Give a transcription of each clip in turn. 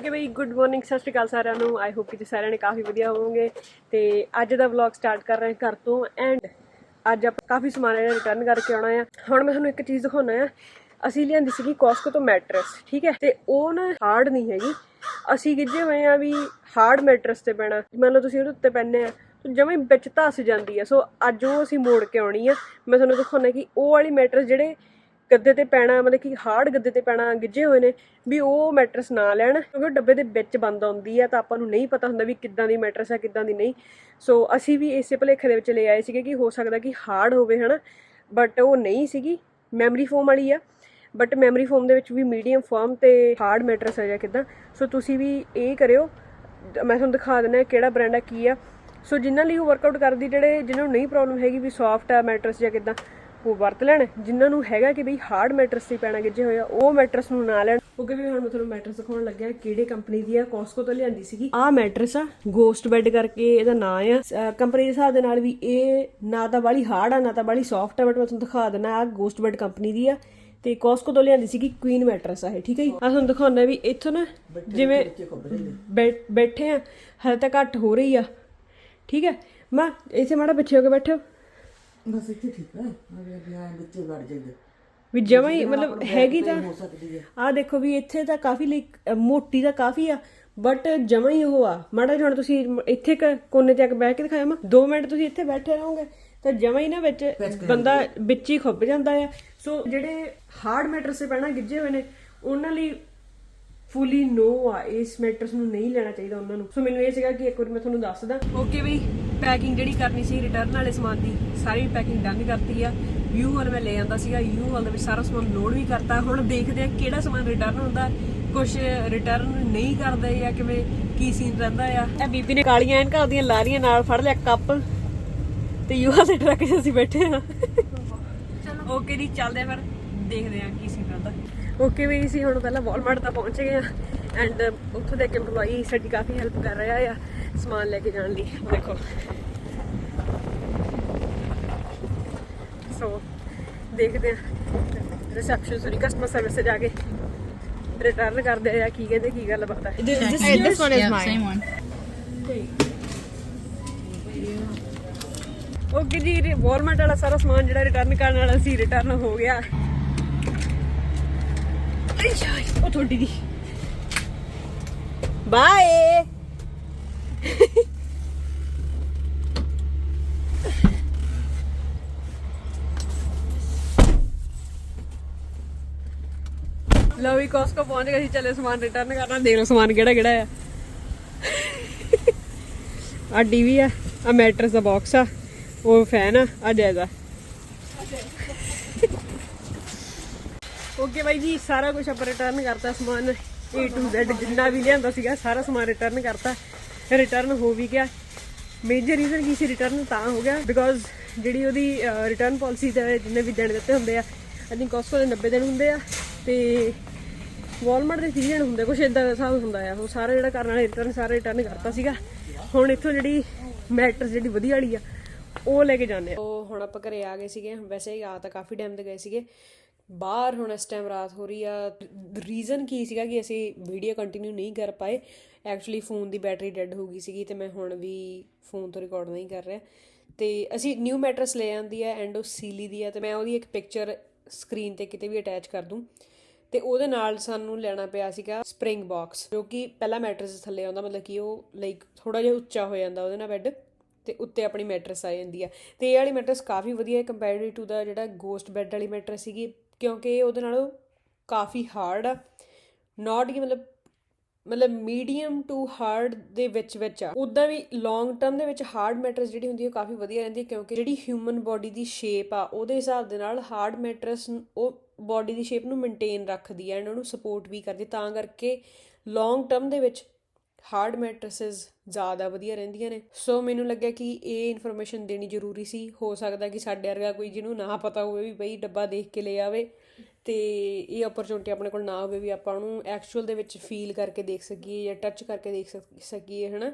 Okay ਬਈ good morning ਸਤਿ ਸ਼੍ਰੀ ਅਕਾਲ ਸਾਰਿਆਂ ਨੂੰ। ਆਈ ਹੋਪ ਕਿ ਤੁਸੀਂ ਸਾਰਿਆਂ ਨੇ ਕਾਫੀ ਵਧੀਆ ਹੋਵੋਗੇ। ਤੇ ਅੱਜ ਦਾ ਵਲੌਗ ਸਟਾਰਟ ਕਰ ਰਹੇ ਘਰ ਤੋਂ ਐਂਡ ਅੱਜ ਆਪਾਂ ਕਾਫੀ ਸਮਾਨ ਜਿਹੜਾ ਰਿਟਰਨ ਕਰਕੇ ਆਉਣਾ ਆ। ਹੁਣ ਮੈਂ ਤੁਹਾਨੂੰ ਇੱਕ ਚੀਜ਼ ਦਿਖਾਉਣਾ ਆ। ਅਸੀਂ ਲਿਆਂਦੀ ਸੀਗੀ ਕੋਸਕੋ ਤੋਂ ਮੈਟਰਸ ਠੀਕ ਹੈ? ਤੇ ਉਹ ਨਾ ਹਾਰਡ ਨਹੀਂ ਹੈਗੀ। ਅਸੀਂ ਗਿੱਜੇ ਹੋਏ ਆ ਵੀ ਹਾਰਡ ਮੈਟਰਸ ਤੇ ਪੈਣਾ। ਮੰਨ ਲਓ ਤੁਸੀਂ ਉਹਦੇ ਉੱਤੇ ਪੈਣੇ ਆ, ਤਾਂ ਜਮੇ ਵਿੱਚ ਧਸ ਜਾਂਦੀ ਆ। ਸੋ ਅੱਜ ਉਹ ਅਸੀਂ ਮੋੜ ਕੇ ਆਉਣੀ ਆ। ਮੈਂ ਤੁਹਾਨੂੰ ਦਿਖਾਉਣਾ ਕਿ ਉਹ ਵਾਲੀ ਮੈਟਰਸ ਜਿਹੜੇ ਗੱਦੇ ਤੇ ਪੈਣਾ, ਮਤਲਬ ਕਿ ਹਾਰਡ ਗੱਦੇ ਤੇ ਪੈਣਾ ਗਿੱਜੇ ਹੋਏ ਨੇ ਵੀ ਉਹ ਮੈਟਰਸ ਨਾ ਲੈਣ, ਕਿਉਂਕਿ ਉਹ ਡੱਬੇ ਦੇ ਵਿੱਚ ਬੰਦ ਆਉਂਦੀ ਹੈ ਤਾਂ ਆਪਾਂ ਨੂੰ ਨਹੀਂ ਪਤਾ ਹੁੰਦਾ ਵੀ ਕਿੱਦਾਂ ਦੀ ਮੈਟਰਸ ਆ, ਕਿੱਦਾਂ ਦੀ ਨਹੀਂ। ਸੋ ਅਸੀਂ ਵੀ ਇਸੇ ਭੁਲੇਖੇ ਦੇ ਵਿੱਚ ਲੈ ਆਏ ਸੀਗੇ ਕਿ ਹੋ ਸਕਦਾ ਕਿ ਹਾਰਡ ਹੋਵੇ, ਹਨਾ। ਬਟ ਉਹ ਨਹੀਂ ਸੀਗੀ, ਮੈਮਰੀ ਫੋਮ ਵਾਲੀ ਆ। ਬਟ ਮੈਮਰੀ ਫੋਮ ਦੇ ਵਿੱਚ ਵੀ ਮੀਡੀਅਮ ਫਰਮ ਤੇ ਹਾਰਡ ਮੈਟਰਸ ਹੈ ਜਾਂ ਕਿੱਦਾਂ। ਸੋ ਤੁਸੀਂ ਵੀ ਇਹ ਕਰਿਓ। ਮੈਂ ਤੁਹਾਨੂੰ ਦਿਖਾ ਦਿੰਦਾ ਕਿਹੜਾ ਬ੍ਰਾਂਡ ਆ, ਕੀ ਆ। ਸੋ ਜਿਨ੍ਹਾਂ ਲਈ ਉਹ ਵਰਕਆਊਟ ਕਰਦੀ, ਜਿਹੜੇ ਜਿਹਨਾਂ ਨੂੰ ਨਹੀਂ ਪ੍ਰੋਬਲਮ ਹੈਗੀ ਵੀ ਸੌਫਟ ਆ, ਮੈਟਰਸ ਜਾਂ ਕਿੱਦਾਂ ਉਹ ਵਰਤ ਲੈਣ ਜਿਨ੍ਹਾਂ ਨੂੰ ਹੈਗਾ ਕਿ ਬਈ ਹਾਰਡ ਮੈਟਰਸ ਤੇ ਪੈਣਾ ਗਿੱਜੇ ਹੋਇਆ ਉਹ ਮੈਟਰਸ ਨੂੰ ਨਾ ਲੈਣ। ਕਿਉਂਕਿ ਵੀ ਹੁਣ ਮੈਂ ਤੁਹਾਨੂੰ ਮੈਟਰਸ ਦਿਖਾਉਣ ਲੱਗਿਆ ਕਿਹੜੇ ਕੰਪਨੀ ਦੀ ਆ? ਕੋਸਕੋ ਤੋਂ ਲਿਆਂਦੀ ਸੀਗੀ। ਆਹ ਮੈਟਰਸ ਆ ਗੋਸਟ ਬੈੱਡ ਕਰਕੇ ਇਹਦਾ ਨਾਂ ਆ। ਕੰਪਨੀ ਦੇ ਹਿਸਾਬ ਦੇ ਨਾਲ ਵੀ ਇਹ ਨਾ ਤਾਂ ਬਾਲੀ ਹਾਰਡ ਆ ਨਾ ਤਾਂ ਬਾਲੀ ਸੌਫਟ ਆ ਬਟ ਮੈਂ ਤੁਹਾਨੂੰ ਦਿਖਾ ਦਿੰਦਾ ਆ ਗੋਸਟ ਬੈੱਡ ਕੰਪਨੀ ਦੀ ਆ। ਤੇ ਕੋਸਕੋ ਤੋਂ ਲਿਆਂਦੀ ਸੀਗੀ ਕੁਈਨ ਮੈਟਰਸ ਆ ਇਹ ਠੀਕ ਹੈ ਜੀ? ਆ ਤੁਹਾਨੂੰ ਦਿਖਾਉਣਾ ਵੀ ਇੱਥੋਂ ਨਾ ਜਿਵੇਂ ਬੈਠੇ ਆ ਹਲੇ ਤਾਂ ਘੱਟ ਹੋ ਰਹੀ ਆ। ਠੀਕ ਹੈ ਮੈਂ ਇੱਥੇ ਮਾੜਾ ਪਿੱਛੇ ਹੋ ਕੇ ਬੈਠੋ ਬਸ ਇੱਥੇ ਠੀਕ ਹੈ ਅਰੇ ਬਿਆਨ ਬੱਚੇ ਵੜ ਜਾਂਦੇ। ਵੀ ਜਮਾਂ ਹੀ ਮਤਲਬ ਹੈਗੀ ਤਾਂ ਹੋ ਸਕਦੀ ਹੈ ਆ ਦੇਖੋ ਵੀ ਇੱਥੇ ਤਾਂ ਕਾਫੀ ਲਈ ਮੋਟੀ ਤਾਂ ਕਾਫੀ ਆ ਬਟ ਜਮਾਂ ਹੀ ਉਹ ਆ। ਮਾੜਾ ਜਿਹਾ ਹੁਣ ਤੁਸੀਂ ਇੱਥੇ ਕ ਕੋਨੇ ਤੇ ਆ ਕੇ ਬਹਿ ਕੇ ਦਿਖਾਇਆ ਮੈਂ। 2 ਮਿੰਟ ਤੁਸੀਂ ਇੱਥੇ ਬੈਠੇ ਰਹੋਗੇ ਤਾਂ ਜਮਾਂ ਹੀ ਨਾ ਵਿੱਚ ਬੰਦਾ ਵਿੱਚ ਹੀ ਖੁੱਭ ਜਾਂਦਾ ਆ। ਸੋ ਜਿਹੜੇ ਹਾਰਡ ਮੈਟਰ ਸੇ ਪੈਣਾ ਗਿੱਜੇ ਹੋਏ ਨੇ ਉਹਨਾਂ ਲਈ ਫੁੱਲੀ ਨੋ ਆ ਇਸ ਮੈਟਰਸ ਨੂੰ ਨਹੀਂ ਲੈਣਾ ਚਾਹੀਦਾ ਉਹਨਾਂ ਨੂੰ। ਸੋ ਮੈਨੂੰ ਇਹ ਸੀਗਾ ਕਿ ਇੱਕ ਵਾਰ ਮੈਂ ਤੁਹਾਨੂੰ ਦੱਸਦਾ। ਓਕੇ ਬਈ ਪੈਕਿੰਗ ਜਿਹੜੀ ਕਰਨੀ ਸੀ ਰਿਟਰਨ ਵਾਲੇ ਸਮਾਨ ਦੀ ਸਾਰੀ ਪੈਕਿੰਗ ਡਨ ਕਰਤੀ ਆ। ਯੂ ਹਾਲ ਮੈਂ ਲੈ ਆਂਦਾ ਸੀਗਾ ਯੂ ਹਾਲ ਦੇ ਵਿੱਚ ਸਾਰਾ ਸਮਾਨ ਲੋਡ ਵੀ ਕਰਤਾ। ਹੁਣ ਦੇਖਦੇ ਆ ਕਿਹੜਾ ਸਮਾਨ ਰਿਟਰਨ ਹੁੰਦਾ। ਕੁਝ ਰਿਟਰਨ ਨਹੀਂ ਕਰਦੇ ਜਾਂ ਕਿਵੇਂ ਕੀ ਸੀਨ ਰਹਿੰਦਾ ਆ। ਇਹ ਬੀਬੀ ਨੇ ਕਾਲੀਆਂ ਐਨਕਾਂ ਉਹਦੀਆਂ ਲਾਰੀਆਂ ਨਾਲ ਫੜ ਲਿਆ ਕੱਪ ਤੇ ਯੂ ਹਾਲ ਦੇ ਟਰੱਕ 'ਚ ਅਸੀਂ ਬੈਠੇ ਆ। ਓਕੇ ਜੀ ਚੱਲਦੇ ਆ ਫਿਰ। ਦੇਖਦੇ ਆ ਕੀ ਸੀਨ ਰਹਿੰਦਾ। ਓਕੇ ਵੀ ਸੀ ਹੁਣ ਪਹਿਲਾਂ ਵਾਲਮਾਰਟ ਤੱਕ ਪਹੁੰਚ ਗਏ ਆ ਐਂਡ ਉੱਥੋਂ ਦੇ ਇੱਕ EMPLOYEE ਸਾਡੀ ਕਾਫੀ ਹੈਲਪ ਕਰ ਰਿਹਾ ਆ ਸਮਾਨ ਲੈ ਕੇ ਜਾਣ ਲਈ ਦੇਖੋ। ਸੋ ਦੇਖਦੇ ਆ। ਰਿਸੈਪਸ਼ਨ ਸੋਰੀ ਕਸਟਮਰ ਸਰਵਿਸ ਤੇ ਜਾ ਕੇ ਰਿਟਰਨ ਕਰਦੇ ਆ ਕੀ ਕਹਿੰਦੇ ਕੀ ਗੱਲ ਬਾਤ ਹੈ Hey, this one is mine. same one. Okay ਜੀ ਵਾਲਮਾਰਟ ਵਾਲਾ ਸਾਰਾ ਸਮਾਨ ਜਿਹੜਾ ਰਿਟਰਨ ਕਰਨ ਵਾਲਾ ਸੀ ਰਿਟਰਨ ਹੋ ਗਿਆ। ਉਹ ਤੁਹਾਡੀ ਦੀ। ਬਾਏ। ਲਓ ਵੀ, ਕੋਸਕੋ ਪਹੁੰਚ ਗਏ ਸੀ। ਚਲੇ ਸਮਾਨ ਰਿਟਰਨ ਕਰਨਾ। ਦੇਖ ਲਓ ਸਮਾਨ ਕਿਹੜਾ ਕਿਹੜਾ ਆ। ਆ ਟੀਵੀ ਆ ਆ ਮੈਟਰਸ ਦਾ ਬਾਕਸ ਆ, ਉਹ ਫੈਨ ਆ ਆ। ਜਾਇਜ਼ਾ ਓਕੇ ਬਾਈ ਜੀ, ਸਾਰਾ ਕੁਝ ਆਪਾਂ ਰਿਟਰਨ ਕਰਤਾ ਸਮਾਨ, A to Z ਜਿੰਨਾ ਵੀ ਲਿਆਂਦਾ ਸੀਗਾ, ਸਾਰਾ ਸਮਾਨ ਰਿਟਰਨ ਕਰਤਾ। ਰਿਟਰਨ ਹੋ ਵੀ ਗਿਆ। ਮੇਜਰ ਰੀਜ਼ਨ ਕੀ ਸੀ ਰਿਟਰਨ ਤਾਂ ਹੋ ਗਿਆ ਬਿਕੋਜ਼ ਜਿਹੜੀ ਉਹਦੀ ਰਿਟਰਨ ਪਾਲਿਸੀ ਤੇ ਜਿੰਨੇ ਵੀ ਦਿਨ ਦਿੱਤੇ ਹੁੰਦੇ ਆ ਆਈ ਥਿੰਕ ਕੋਸਕੋ ਦੇ 90 ਦਿਨ ਹੁੰਦੇ ਆ, ਤੇ ਵਾਲਮਾਰਟ ਦੇ 30 ਦਿਨ ਹੁੰਦੇ, ਕੁਛ ਇਦਾਂ ਦਾ ਹਿਸਾਬ ਹੁੰਦਾ ਆ। ਉਹ ਸਾਰਾ ਜਿਹੜਾ ਕਰਨ ਵਾਲੇ ਰਿਟਰਨ ਸਾਰਾ ਰਿਟਰਨ ਕਰਤਾ ਸੀਗਾ। ਹੁਣ ਇੱਥੋਂ ਜਿਹੜੀ ਮੈਟਰਸ ਜਿਹੜੀ ਵਧੀਆ ਵਾਲੀ ਆ, ਉਹ ਲੈ ਕੇ ਜਾਂਦੇ ਆ। ਉਹ ਹੁਣ ਆਪਾਂ ਘਰੇ ਆ ਗਏ ਸੀਗੇ, ਵੈਸੇ ਹੀ ਆ ਤਾਂ ਕਾਫੀ ਟਾਈਮ ਤੇ ਗਏ ਸੀਗੇ ਬਾਹਰ ਹੁਣ ਇਸ ਟਾਈਮ ਰਾਤ ਹੋ ਰਹੀ ਆ। ਰੀਜ਼ਨ ਕੀ ਸੀਗਾ ਕਿ ਅਸੀਂ ਵੀਡੀਓ ਕੰਟੀਨਿਊ ਨਹੀਂ ਕਰ ਪਾਏ। ਐਕਚੁਅਲੀ ਫੋਨ ਦੀ ਬੈਟਰੀ ਡੈੱਡ ਹੋ ਗਈ ਸੀਗੀ ਤੇ ਮੈਂ ਹੁਣ ਵੀ ਫੋਨ ਤੋਂ ਰਿਕਾਰਡ ਨਹੀਂ ਕਰ ਰਿਹਾ। ਤੇ ਅਸੀਂ ਨਿਊ ਮੈਟਰਸ ਲੈ ਆਂਦੀ ਆ ਐਂਡ ਉਹ ਸੀਲੀ ਦੀ ਆ ਤੇ ਮੈਂ ਉਹਦੀ ਇੱਕ ਪਿਕਚਰ ਸਕਰੀਨ ਤੇ ਕਿਤੇ ਵੀ ਅਟੈਚ ਕਰ ਦੂੰ। ਤੇ ਉਹਦੇ ਨਾਲ ਸਾਨੂੰ ਲੈਣਾ ਪਿਆ ਸੀਗਾ ਸਪ੍ਰਿੰਗ ਬਾਕਸ ਜੋ ਕਿ ਪਹਿਲਾ ਮੈਟਰਸ ਥੱਲੇ ਆਉਂਦਾ, ਮਤਲਬ ਕਿ ਉਹ ਲਾਈਕ ਥੋੜਾ ਜਿਹਾ ਉੱਚਾ ਹੋ ਜਾਂਦਾ ਉਹਦੇ ਨਾਲ ਬੈੱਡ ਤੇ ਉੱਤੇ ਆਪਣੀ ਮੈਟਰਸ ਆ ਜਾਂਦੀ ਆ। ਤੇ ਇਹ ਵਾਲੀ ਮੈਟਰਸ ਕਾਫੀ ਵਧੀਆ ਹੈ ਕੰਪੈਰੀਟਿਵ ਟੂ ਦਾ ਜਿਹੜਾ ਗੋਸਟ ਬੈੱਡ ਵਾਲੀ ਮੈਟਰਸ ਸੀਗੀ ਕਿਉਂਕਿ ਉਹਦੇ ਨਾਲੋਂ ਕਾਫੀ ਹਾਰਡ ਆ। ਨਾਟ ਕਿ ਮਤਲਬ ਮਤਲਬ ਮੀਡੀਅਮ ਟੂ ਹਾਰਡ ਦੇ ਵਿੱਚ ਵਿੱਚ ਆ। ਉਦਾਂ ਵੀ ਲੌਂਗ ਟਰਮ ਦੇ ਵਿੱਚ ਹਾਰਡ ਮੈਟਰਸ ਜਿਹੜੀ ਹੁੰਦੀ ਹੈ ਉਹ ਕਾਫੀ ਵਧੀਆ ਰਹਿੰਦੀ ਹੈ ਕਿਉਂਕਿ ਜਿਹੜੀ ਹਿਊਮਨ ਬਾਡੀ ਦੀ ਸ਼ੇਪ ਆ, ਉਹਦੇ ਹਿਸਾਬ ਦੇ ਨਾਲ ਹਾਰਡ ਮੈਟਰਸ ਉਹ ਬਾਡੀ ਦੀ ਸ਼ੇਪ ਨੂੰ ਮੇਨਟੇਨ ਰੱਖਦੀ ਹੈ ਐਂਡ ਉਹਨੂੰ ਸਪੋਰਟ ਵੀ ਕਰਦੀ ਤਾਂ ਕਰਕੇ ਲੌਂਗ ਟਰਮ ਦੇ ਵਿੱਚ ਹਾਰਡ ਮੈਟਰਸਸ ਜ਼ਿਆਦਾ ਵਧੀਆ ਰਹਿੰਦੀਆਂ ਨੇ। ਸੋ ਮੈਨੂੰ ਲੱਗਿਆ ਕਿ ਇਹ ਇਨਫੋਰਮੇਸ਼ਨ ਦੇਣੀ ਜ਼ਰੂਰੀ ਸੀ। ਹੋ ਸਕਦਾ ਕਿ ਸਾਡੇ ਵਰਗਾ ਕੋਈ ਜਿਹਨੂੰ ਨਾ ਪਤਾ ਹੋਵੇ ਵੀ ਬਈ ਡੱਬਾ ਦੇਖ ਕੇ ਲੈ ਆਵੇ ਤੇ ਇਹ ਓਪਰਚੁਨਿਟੀ ਆਪਣੇ ਕੋਲ ਨਾ ਹੋਵੇ ਵੀ ਆਪਾਂ ਉਹਨੂੰ ਐਕਚੁਅਲ ਦੇ ਵਿੱਚ ਫੀਲ ਕਰਕੇ ਦੇਖ ਸਕੀਏ ਜਾਂ ਟੱਚ ਕਰਕੇ ਦੇਖ ਸਕ- ਸਕੀਏ, ਹਨਾ,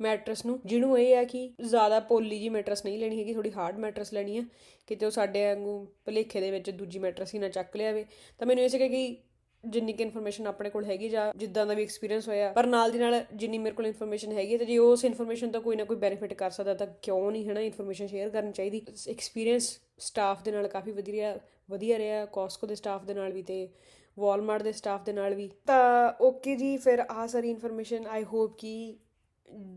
ਮੈਟਰਸ ਨੂੰ। ਜਿਹਨੂੰ ਇਹ ਆ ਕਿ ਜ਼ਿਆਦਾ ਪੋਲੀ ਜੀ ਮੈਟਰਸ ਨਹੀਂ ਲੈਣੀ ਹੈਗੀ ਥੋੜੀ ਹਾਰਡ ਮੈਟਰਸ ਲੈਣੀ ਆ। ਕਿਤੇ ਉਹ ਸਾਡੇ ਵਾਂਗੂ ਭਲੇਖੇ ਦੇ ਵਿੱਚ ਦੂਜੀ ਮੈਟਰਸ ਹੀ ਨਾ ਚੱਕ ਲਿਆਵੇ। ਤਾਂ ਮੈਨੂੰ ਇਹ ਸੀਗਾ ਕਿ ਜਿੰਨੀ ਕਿ ਇਨਫੋਰਮੇਸ਼ਨ ਆਪਣੇ ਕੋਲ ਹੈਗੀ ਜਾਂ ਜਿੱਦਾਂ ਦਾ ਵੀ ਐਕਸਪੀਰੀਅੰਸ ਹੋਇਆ, ਪਰ ਨਾਲ ਦੀ ਨਾਲ ਜਿੰਨੀ ਮੇਰੇ ਕੋਲ ਇਨਫੋਰਮੇਸ਼ਨ ਹੈਗੀ ਹੈ ਤੇ ਜੇ ਉਸ ਇਨਫੋਰਮੇਸ਼ਨ ਦਾ ਕੋਈ ਨਾ ਕੋਈ ਬੈਨੀਫਿਟ ਕਰ ਸਕਦਾ ਤਾਂ ਕਿਉਂ ਨਹੀਂ ਹਨਾ ਇਨਫੋਰਮੇਸ਼ਨ ਸ਼ੇਅਰ ਕਰਨੀ ਚਾਹੀਦੀ? ਐਕਸਪੀਰੀਅੰਸ ਸਟਾਫ ਦੇ ਨਾਲ ਕਾਫੀ ਵਧੀਆ ਵਧੀਆ ਰਿਹਾ ਕੋਸਕੋ ਦੇ ਸਟਾਫ ਦੇ ਨਾਲ ਵੀ ਤੇ ਵਾਲਮਾਰਟ ਦੇ ਸਟਾਫ ਦੇ ਨਾਲ ਵੀ। ਤਾਂ ਓਕੇ ਜੀ, ਫਿਰ ਆਹ ਸਾਰੀ ਇਨਫੋਰਮੇਸ਼ਨ ਆਈ ਹੋਪ ਕਿ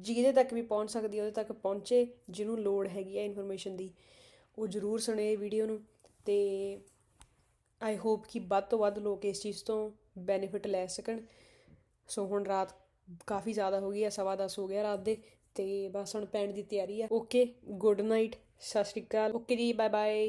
ਜਿਹਦੇ ਤੱਕ ਵੀ ਪਹੁੰਚ ਸਕਦੀ ਉਹਦੇ ਤੱਕ ਪਹੁੰਚੇ, ਜਿਹਨੂੰ ਲੋੜ ਹੈਗੀ ਹੈ ਇਨਫੋਰਮੇਸ਼ਨ ਦੀ, ਉਹ ਜ਼ਰੂਰ ਸੁਣੇ ਵੀਡੀਓ ਨੂੰ ਤੇ ਆਈ ਹੋਪ ਕਿ ਵੱਧ ਤੋਂ ਵੱਧ ਲੋਕ ਇਸ ਚੀਜ਼ ਤੋਂ ਬੈਨੀਫਿਟ ਲੈ ਸਕਣ। ਸੋ ਹੁਣ ਰਾਤ ਕਾਫੀ ਜ਼ਿਆਦਾ ਹੋ ਗਈ ਹੈ, ਸਵਾ ਦਸ ਹੋ ਗਿਆ ਰਾਤ ਦੇ, ਤੇ ਬਸ ਹੁਣ ਪੈਣ ਦੀ ਤਿਆਰੀ ਆ। ਓਕੇ ਗੁੱਡ ਨਾਈਟ ਸਤਿ ਸ਼੍ਰੀ ਅਕਾਲ। ਓਕੇ ਜੀ ਬਾਏ ਬਾਏ